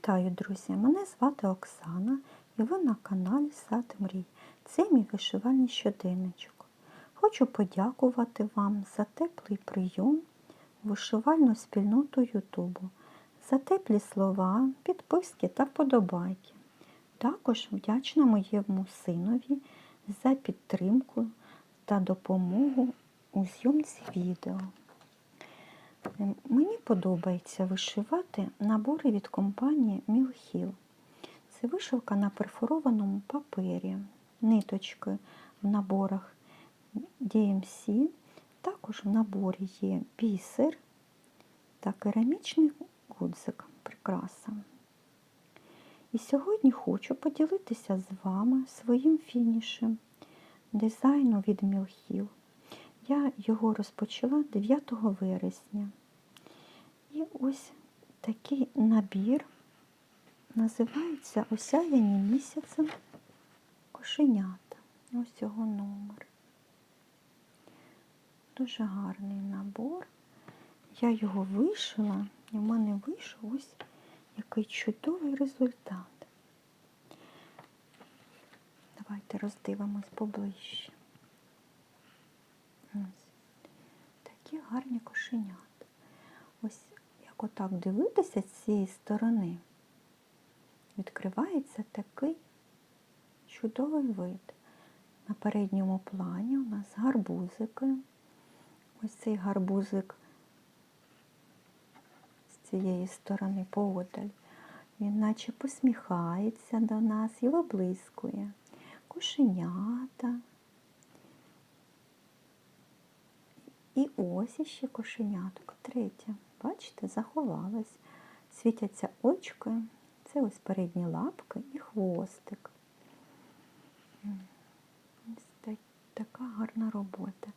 Вітаю, друзі! Мене звати Оксана і ви на каналі Сад Мрій. Це мій вишивальний щоденничок. Хочу подякувати вам за теплий прийом вишивальну спільноту Ютубу, за теплі слова, підписки та вподобайки. Також вдячна моєму синові за підтримку та допомогу у зйомці відео. Ем, Мені подобається вишивати набори від компанії Мілхіл. Це вишивка на перфорованому папері, ниточки в наборах DMC. Також в наборі є бісер та керамічний гудзик прикраса. І сьогодні хочу поділитися з вами своїм фінішем дизайну від Мілхіл. Я його розпочала 9 вересня. Ось такий набір називається Осяяні місяцем кошенята. Ось його номер. Дуже гарний набор. Я його вишила, і в мене вийшов ось який чудовий результат. Давайте роздивимось поближче. Ось такі гарні кошенята. Ось як отак дивитися з цієї сторони, відкривається такий чудовий вид. На передньому плані у нас гарбузики. Ось цей гарбузик з цієї сторони поодаль. Він наче посміхається до нас і виблискує. Кошенята. І ось іще кошеняток. Третє. Бачите, заховалась. Світяться очки. Це ось передні лапки і хвостик. Ось така гарна робота.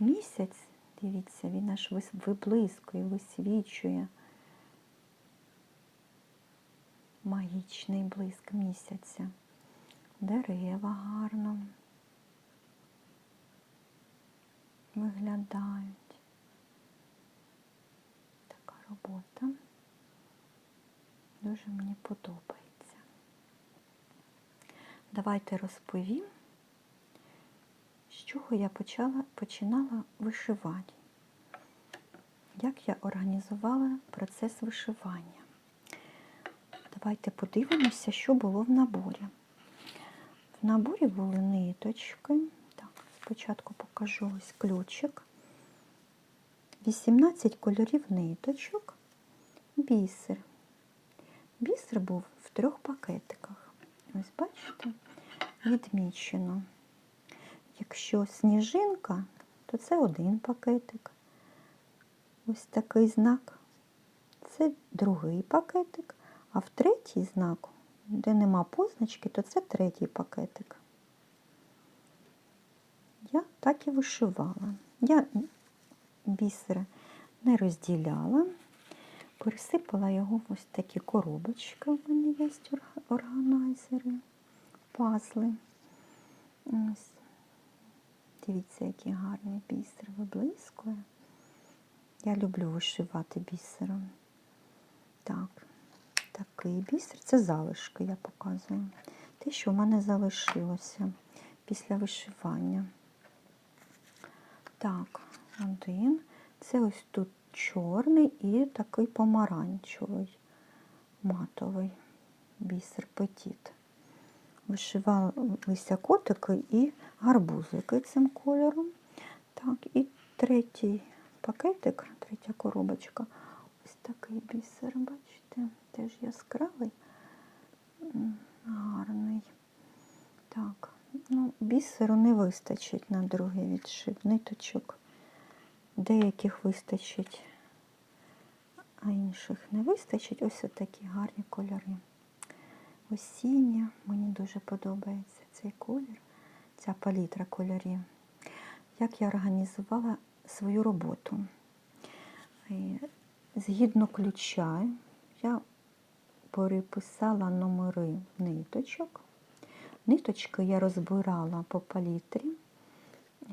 Місяць, дивіться, він аж виблискує, висвічує. Магічний блиск місяця. Дерева гарно виглядають. Робота. Дуже мені подобається. Давайте розповім, з чого я почала, починала вишивання. Як я організувала процес вишивання. Давайте подивимося, що було в наборі. В наборі були ниточки. Так, спочатку покажу ось ключик. 18 кольорів ниточок, бісер. Бісер був в трьох пакетиках. Ось бачите, відмічено. Якщо сніжинка, то це один пакетик. Ось такий знак. Це другий пакетик, а в третій знак, де нема позначки, то це третій пакетик. Я так і вишивала. Я бісер не розділяла, пересипала його в ось такі коробочки. У мене є органайзери, пазли. Ось. Дивіться, який гарний бісер виблискує. Я люблю вишивати бісером. Так, такий бісер. Це залишки, я показую. Те, що в мене залишилося після вишивання. Так, один. Це ось тут чорний і такий помаранчевий, матовий бісер петіт. Вишивалися котики і гарбузики цим кольором. Так, і третій пакетик, третя коробочка. Ось такий бісер, бачите, теж яскравий, гарний. Так, ну, бісеру не вистачить на другий відшив. Ниточок деяких вистачить, а інших не вистачить. Ось такі гарні кольори. Осіння, мені дуже подобається цей колір, ця палітра кольорів. Як я організувала свою роботу. Е, Згідно ключа, я переписала номери ниточок. Ниточки я розбирала по палітрі,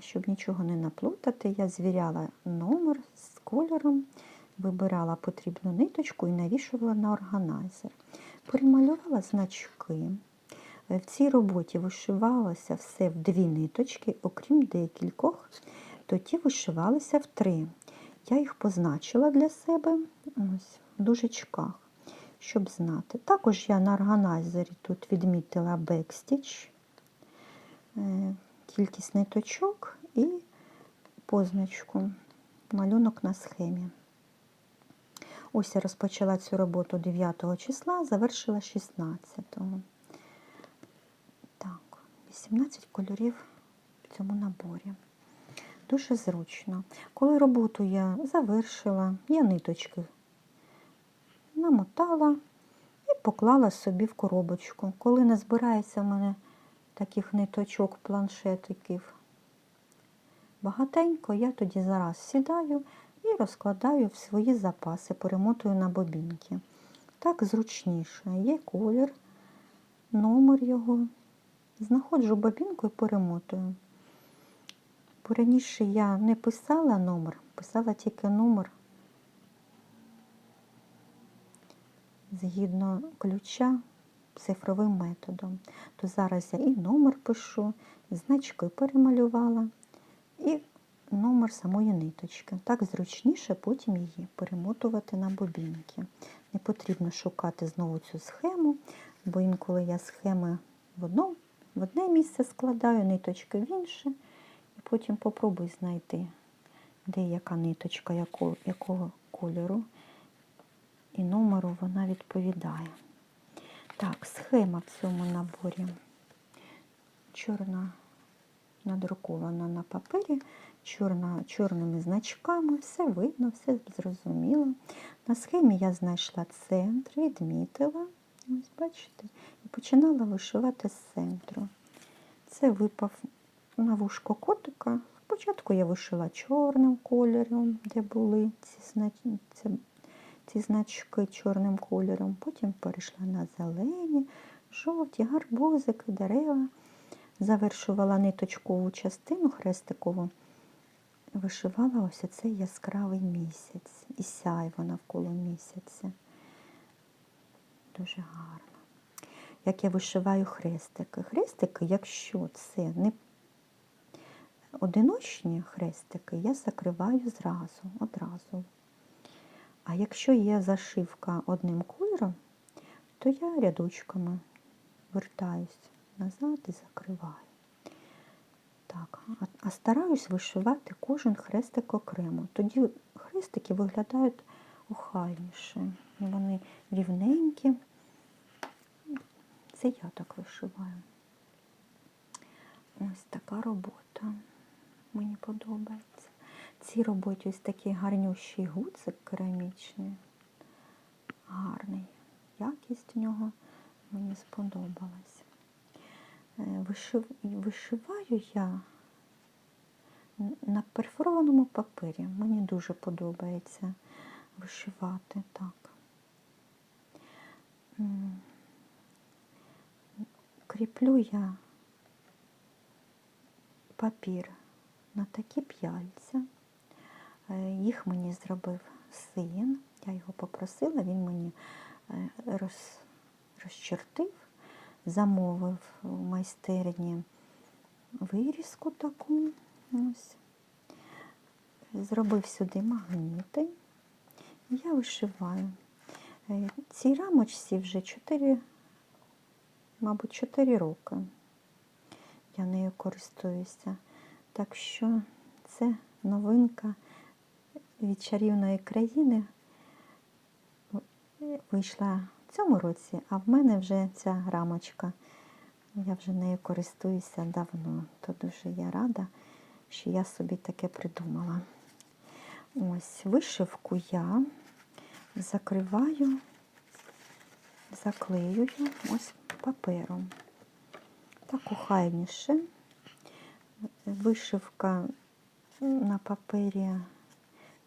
щоб нічого не наплутати. Я звіряла номер з кольором, вибирала потрібну ниточку і навішувала на органайзер. Перемалювала значки. Е, В цій роботі вишивалося все в дві ниточки, окрім декількох, тоді вишивалися в три. Я їх позначила для себе ось, в дужечках, щоб знати. Також я на органайзері тут відмітила бекстіч, е, кількість ниточок і позначку, малюнок на схемі. Ось я розпочала цю роботу 9 числа, завершила 16-го. Так, 18 кольорів в цьому наборі. Дуже зручно. Коли роботу я завершила, я ниточки намотала і поклала собі в коробочку. Коли не збирається в мене таких ниточок, планшетиків багатенько, я тоді зараз сідаю і розкладаю в свої запаси, перемотую на бобінки. Так зручніше. Є колір, номер його. Знаходжу бобінку і перемотую. Бо раніше я не писала номер, писала тільки номер згідно ключа цифровим методом. То зараз я і номер пишу, значки перемалювала, і номер самої ниточки. Так зручніше потім її перемотувати на бобінки. Не потрібно шукати знову цю схему, бо інколи я схеми в, одно, в одне місце складаю, ниточки в інше, і потім попробуй знайти, де яка ниточка, якого, якого кольору і номеру вона відповідає. Так, схема в цьому наборі чорна надрукована на папері, чорна, чорними значками, все видно, все зрозуміло. На схемі я знайшла центр, відмітила, ось бачите, і починала вишивати з центру. Це випав на вушко котика. Спочатку я вишила чорним кольором, де були ці, ці, ці значки чорним кольором, потім перейшла на зелені, жовті, гарбузики, дерева завершувала ниточкову частину хрестикову, вишивала ось оцей яскравий місяць і сяйво навколо місяця. Дуже гарно. Як я вишиваю хрестики. Хрестики, якщо це не одиночні хрестики, я закриваю зразу, одразу. А якщо є зашивка одним кольором, то я рядочками вертаюсь назад і закриваю. Так, а, стараюсь вишивати кожен хрестик окремо. Тоді хрестики виглядають охайніше. Вони рівненькі. Це я так вишиваю. Ось така робота. Мені подобається. Цій роботі ось такий гарнющий гуцик керамічний. Гарний. Якість у нього мені сподобалась. Е, Вишив... Вишиваю я на перфорованому папері. Мені дуже подобається вишивати так. Кріплю я папір на такі п'яльця. Е, Їх мені зробив син. Я його попросила, він мені е, роз... розчертив замовив у майстерні вирізку таку. Ось. Зробив сюди магніти. Я вишиваю. Е, Цій рамочці вже 4, мабуть, 4 роки. Я нею користуюся. Так що це новинка від чарівної країни вийшла в цьому році, а в мене вже ця рамочка. Я вже нею користуюся давно. То дуже я рада, що я собі таке придумала. Ось вишивку я закриваю, заклеюю ось папером. Так охайніше. Вишивка на папері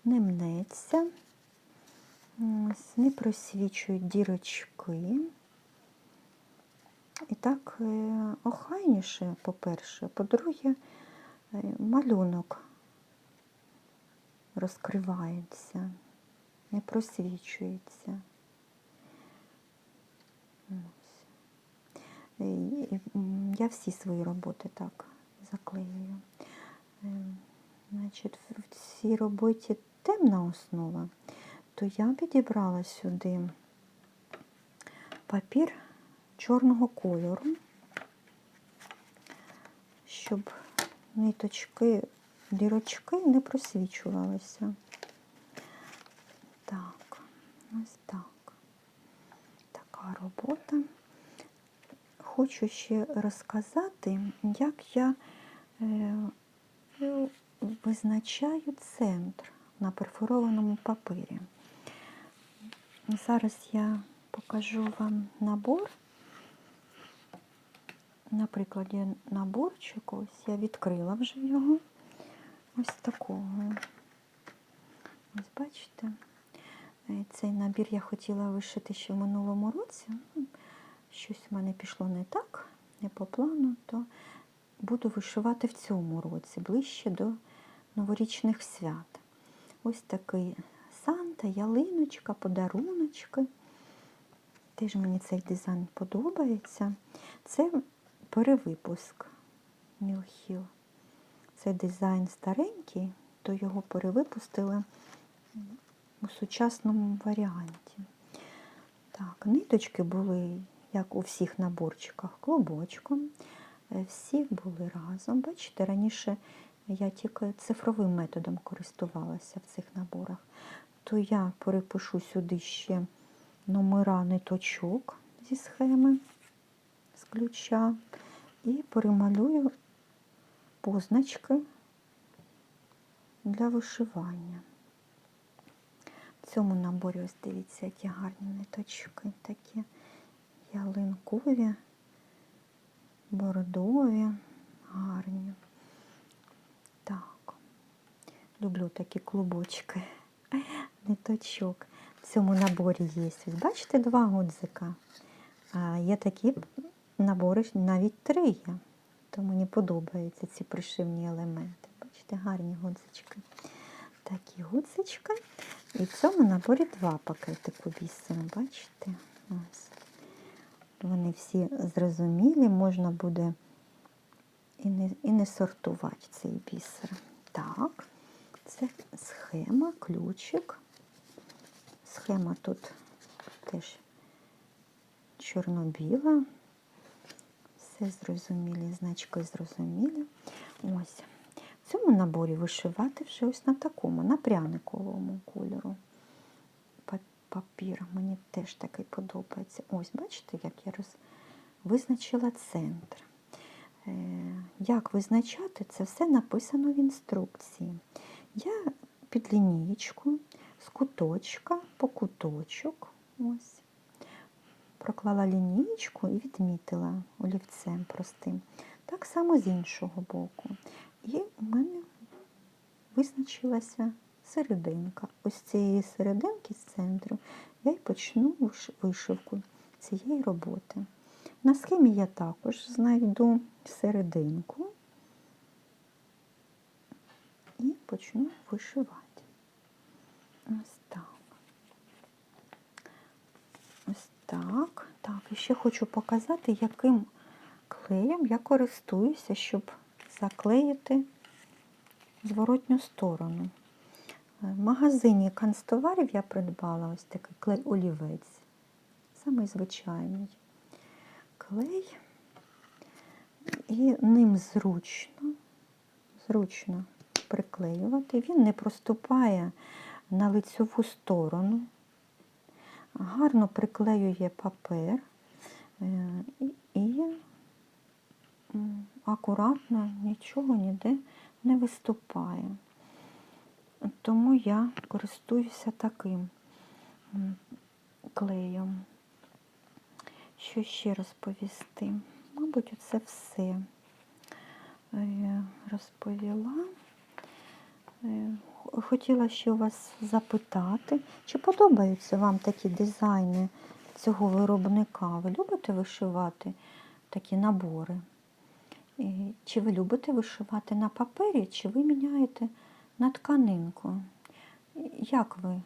не мнеться. Ось, не просвічують дірочки. І так е, охайніше, по-перше, по-друге, е, малюнок розкривається, не просвічується. І, і, Я всі свої роботи так заклеюю. Е, Значить, в цій роботі темна основа, то я підібрала сюди папір чорного кольору, щоб ниточки, дірочки не просвічувалися. Так, ось так. Така робота. Хочу ще розказати, як я е, визначаю центр на перфорованому папері. Зараз я покажу вам набор. На прикладі наборчику, ось я відкрила вже його. Ось такого. Ось бачите, Е, цей набір я хотіла вишити ще в минулому році. Ну, Щось в мене пішло не так, не по плану, то буду вишивати в цьому році, ближче до новорічних свят. Ось такий Санта, ялиночка, подаруночки. Теж мені цей дизайн подобається. Це перевипуск Мілхіл. Це дизайн старенький, то його перевипустили у сучасному варіанті. Так, ниточки були, як у всіх наборчиках, клубочком. Е, Всі були разом. Бачите, раніше я тільки цифровим методом користувалася в цих наборах. То я перепишу сюди ще номера ниточок зі схеми, з ключа, і перемалюю позначки для вишивання. В цьому наборі ось дивіться, які гарні ниточки, такі ялинкові, бордові, гарні. Люблю такі клубочки, ниточок. В цьому наборі є. Ось бачите, два гудзика. А є такі набори, навіть три є. То мені подобаються ці пришивні елементи. Бачите, гарні гудзички. Такі гудзички. І в цьому наборі два пакетику бісеру, бачите? Ось. Вони всі зрозумілі, можна буде і не, і не сортувати цей бісер. Так, схема, ключик. Схема тут теж чорно-біла. Все зрозумілі, значки зрозумілі. Ось. В цьому наборі вишивати вже ось на такому, на пряниковому кольору. Папір мені теж такий подобається. Ось, бачите, як я роз... визначила центр. Е, Як визначати, це все написано в інструкції. Я під лінієчку з куточка по куточок. Ось. Проклала лінієчку і відмітила олівцем простим. Так само з іншого боку. І у мене визначилася серединка. Ось цієї серединки з центру я й почну вишивку цієї роботи. На схемі я також знайду серединку і почну вишивати. Ось так. Ось так. Так, і ще хочу показати, яким клеєм я користуюся, щоб заклеїти зворотню сторону. Е, В магазині канцтоварів я придбала ось такий клей олівець. Самий звичайний клей. І ним зручно, зручно приклеювати. Він не проступає на лицьову сторону. Гарно приклеює папер е, і- акуратно нічого ніде не виступає. Тому я користуюся таким клеєм. Що ще розповісти? Мабуть, це все е, розповіла. Е, Хотіла ще вас запитати, чи подобаються вам такі дизайни цього виробника? Ви любите вишивати такі набори? Чи ви любите вишивати на папері, чи ви міняєте на тканинку? Як ви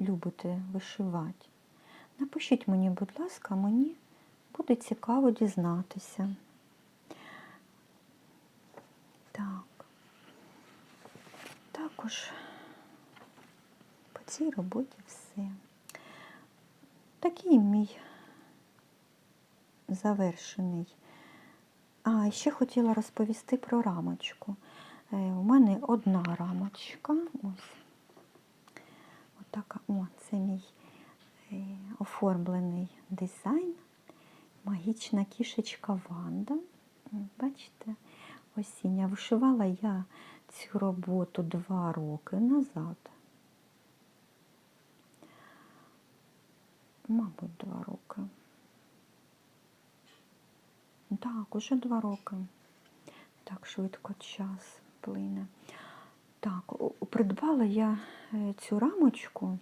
любите вишивати? Напишіть мені, будь ласка, мені буде цікаво дізнатися. Так. Також по цій роботі все. Такий мій завершений. А, ще хотіла розповісти про рамочку. Е, У мене одна рамочка. Ось. Отака. О, це мій е, оформлений дизайн. Магічна кішечка Ванда. Бачите, осіння. Вишивала я цю роботу два роки назад. Мабуть, два роки. Так, уже два роки. Так швидко час плине. Так, придбала я е, цю рамочку.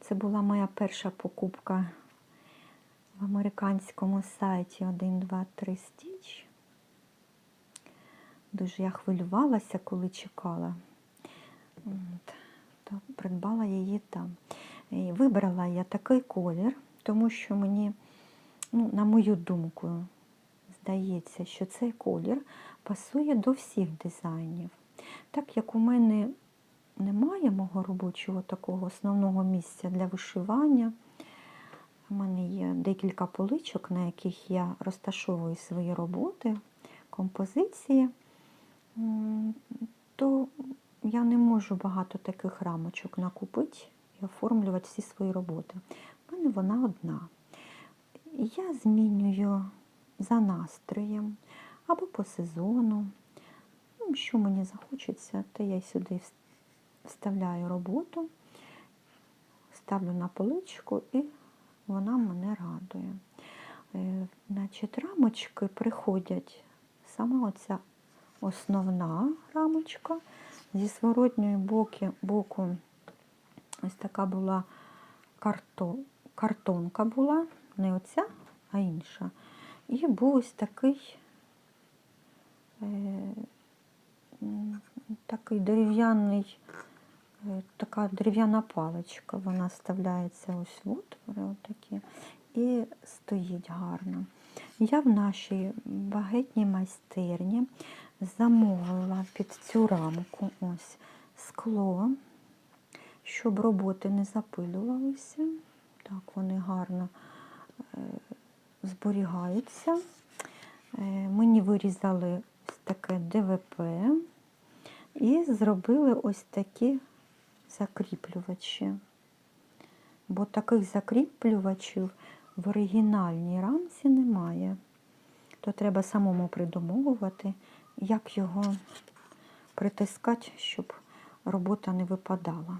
Це була моя перша покупка в американському сайті 123 Stitch. Дуже я хвилювалася, коли чекала. От, то придбала її там. І вибрала я такий колір, тому що мені, ну, на мою думку, здається, що цей колір пасує до всіх дизайнів. Так як у мене немає мого робочого такого основного місця для вишивання, у мене є декілька поличок, на яких я розташовую свої роботи, композиції, то я не можу багато таких рамочок накупити і оформлювати всі свої роботи. У мене вона одна. Я змінюю за настроєм або по сезону. Ну, що мені захочеться, то я сюди вставляю роботу, ставлю на поличку і вона мене радує. Е, Значить, рамочки приходять саме оця основна рамочка. Зі зворотньої боки, боку ось така була карто, картонка була, не оця, а інша. І був ось такий, е, такий дерев'яний, е, така дерев'яна паличка. Вона вставляється ось в отвори отакі і стоїть гарно. Я в нашій багетній майстерні замовила під цю рамку ось скло, щоб роботи не запилювалися. Так, вони гарно е, зберігаються. Е, Мені вирізали ось таке ДВП і зробили ось такі закріплювачі. Бо таких закріплювачів в оригінальній рамці немає. То треба самому придумовувати, як його притискати, щоб робота не випадала.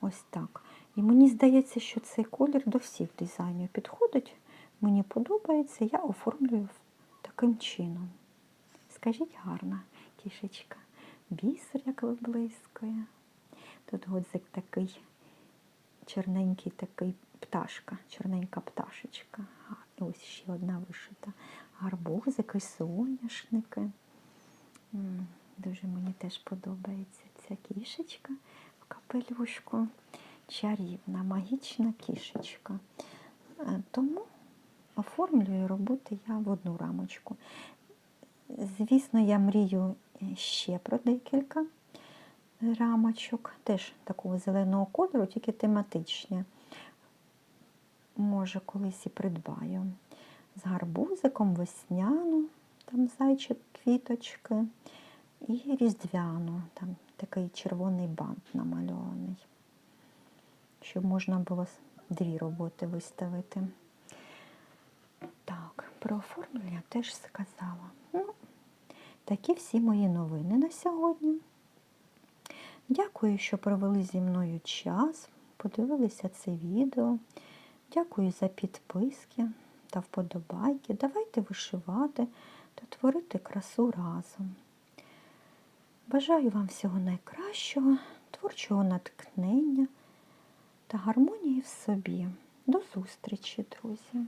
Ось так. І мені здається, що цей колір до всіх дизайнів підходить. Мені подобається, я оформлюю таким чином. Скажіть гарна кішечка. Бісер, як виблискує. Тут годзик такий чорненький такий пташка, чорненька пташечка. Ось ще одна вишита. Гарбузики, соняшники. Дуже мені теж подобається ця кішечка в капелюшку. Чарівна, магічна кішечка. Е, Тому оформлюю роботи я в одну рамочку. Звісно, я мрію е, ще про декілька рамочок, теж такого зеленого кольору, тільки тематичні. Може, колись і придбаю. З гарбузиком, весняну, там зайчик, квіточки, і різдвяну, там такий червоний бант намальований, щоб можна було дві роботи виставити. Так, про оформлення теж сказала. Ну, такі всі мої новини на сьогодні. Дякую, що провели зі мною час, подивилися це відео. Дякую за підписки та вподобайки. Давайте вишивати та творити красу разом. Бажаю вам всього найкращого, творчого натхнення та гармонії в собі. До зустрічі, друзі!